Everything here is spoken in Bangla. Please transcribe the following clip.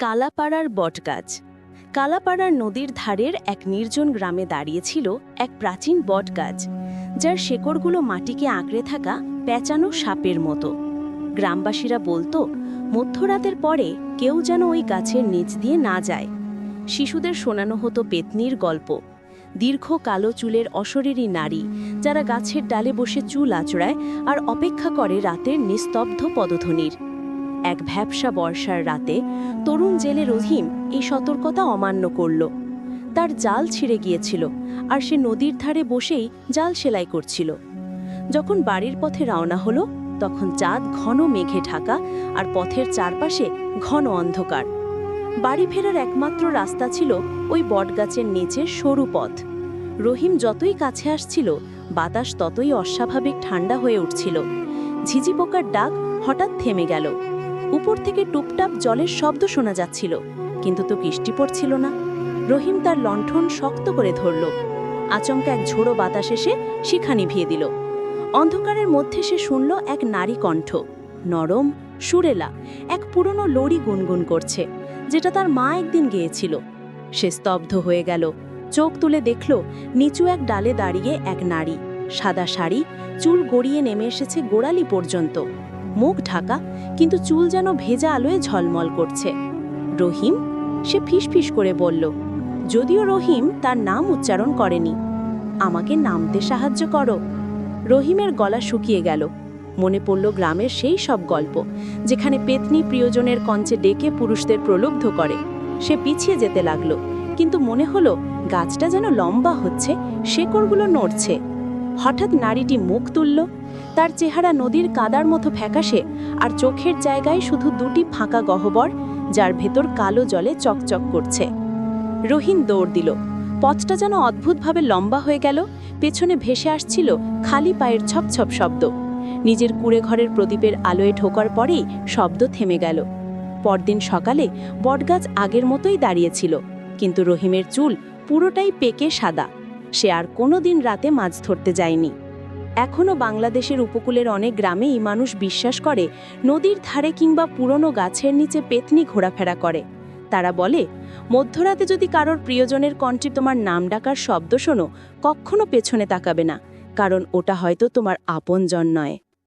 কালাপাড়ার বটগাছ। কালাপাড়ার নদীর ধারের এক নির্জন গ্রামে দাঁড়িয়েছিল এক প্রাচীন বটগাছ, যার শেকড়গুলো মাটিকে আঁকড়ে থাকা পেঁচানো সাপের মতো। গ্রামবাসীরা বলতো, মধ্যরাতের পরে কেউ যেন ওই গাছের নিচ দিয়ে না যায়। শিশুদের শোনানো হতো পেতনির গল্প। দীর্ঘ কালো চুলের অশরীরী নারী, যারা গাছের ডালে বসে চুল আচড়ায় আর অপেক্ষা করে রাতের নিস্তব্ধ পদধ্বনির। এক ভ্যাবসা বর্ষার রাতে তরুণ জেলে রহিম এই সতর্কতা অমান্য করল। তার জাল ছিঁড়ে গিয়েছিল আর সে নদীর ধারে বসেই জাল সেলাই করছিল। যখন বাড়ির পথে রওনা হলো, তখন চাঁদ ঘন মেঘে ঢাকা আর পথের চারপাশে ঘন অন্ধকার। বাড়ি ফেরার একমাত্র রাস্তা ছিল ওই বটগাছের নিচের সরু পথ। রহিম যতই কাছে আসছিল, বাতাস ততই অস্বাভাবিক ঠান্ডা হয়ে উঠছিল। ঝিঝি পোকার ডাক হঠাৎ থেমে গেল। উপর থেকে টুপটাপ জলের শব্দ শোনা যাচ্ছিল, কিন্তু তো বৃষ্টি পড়ছিল না। রহিম তার লণ্ঠন শক্ত করে ধরল। আচমকা এক ঝোড়ো বাতাস এসে শিখা নিভিয়ে দিল। অন্ধকারের মধ্যে সে শুনল এক নারী কণ্ঠ, নরম, সুরেলা, এক পুরনো লড়ি গুনগুন করছে, যেটা তার মা একদিন গেয়েছিল। সে স্তব্ধ হয়ে গেল, চোখ তুলে দেখল নিচু এক ডালে দাঁড়িয়ে এক নারী, সাদা শাড়ি, চুল গড়িয়ে নেমে এসেছে গোড়ালি পর্যন্ত। মুখ ঢাকা, কিন্তু চুল যেন ভেজা আলোয় ঝলমল করছে। রহিম, সে ফিসফিস করে বলল, যদিও রহিম তার নাম উচ্চারণ করেনি, আমাকে নামতে সাহায্য করো। রহিমের গলা শুকিয়ে গেল। মনে পড়ল গ্রামের সেই সব গল্প, যেখানে পেতনি প্রিয়জনের কঞ্চে ডেকে পুরুষদের প্রলুব্ধ করে। সে পিছিয়ে যেতে লাগল, কিন্তু মনে হলো, গাছটা যেন লম্বা হচ্ছে, শেকড়গুলো নড়ছে। হঠাৎ নারীটি মুখ তুলল। তার চেহারা নদীর কাদার মতো ফ্যাকাশে আর চোখের জায়গায় শুধু দুটি ফাঁকা গহ্বর, যার ভেতর কালো জলে চকচক করছে। রহিন দৌড় দিল। পথটা যেন অদ্ভুতভাবে লম্বা হয়ে গেল। পেছনে ভেসে আসছিল খালি পায়ের ছপছপ শব্দ। নিজের কুড়ে ঘরের প্রদীপের আলোয় ঢোকার পরেই শব্দ থেমে গেল। পরদিন সকালে বটগাছ আগের মতোই দাঁড়িয়েছিল কিন্তু রহিমের চুল পুরোটাই পেকে সাদা। সে আর কোনো দিন রাতে মাছ ধরতে যায়নি। এখনও বাংলাদেশের উপকূলের অনেক গ্রামেই মানুষ বিশ্বাস করে, নদীর ধারে কিংবা পুরনো গাছের নিচে পেতনি ঘোরাফেরা করে। তারা বলে, মধ্যরাতে যদি কারোর প্রিয়জনের কণ্ঠে তোমার নাম ডাকার শব্দ শোনো, কখনো পেছনে তাকাবে না, কারণ ওটা হয়তো তোমার আপনজন নয়।